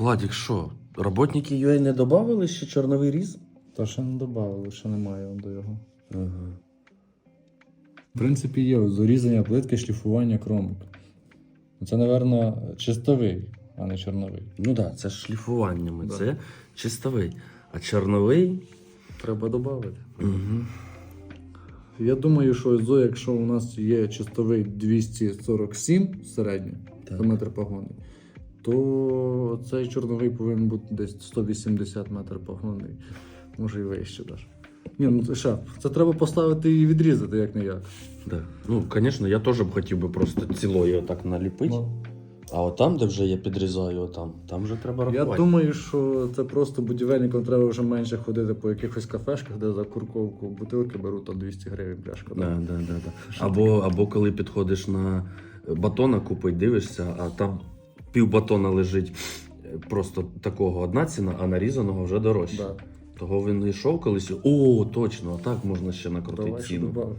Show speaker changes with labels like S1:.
S1: Владік, що? Роботники UA не додавали ще чорновий різ?
S2: Та ще не додали, ще немає до його.
S1: Ага.
S2: В принципі, є ось зарізання плитки, шліфування кромок. Це, напевно, чистовий, а не чорновий.
S1: Ну так, да, це ж шліфуваннями,
S2: Да.
S1: це чистовий. А чорновий.
S2: Треба додати.
S1: Угу.
S2: Я думаю, що ось, якщо у нас є чистовий 247 середній,
S1: Так.
S2: це метр погонний, то цей чорновий повинен бути десь 180 метр погонний. Може і вище даже. Ні, ну це ще, це треба поставити і відрізати, як не як.
S1: Да. Ну, звісно, я теж б хотів би просто цілою отак наліпити.
S2: Ну,
S1: А от там, де вже я підрізаю, отам, там вже треба
S2: Я думаю, що це просто будівельникам треба вже менше ходити по якихось кафешках, де за курковку бутилки беруть там 200 гривень пляшка.
S1: Да, да, да, да. Або, або коли підходиш на батона купить, дивишся, а там пів батона лежить е, просто такого одна ціна, а нарізаного вже дорожче.
S2: Да.
S1: Того він йшов колись. О, точно, а так можна ще накрутити
S2: Давай
S1: ціну.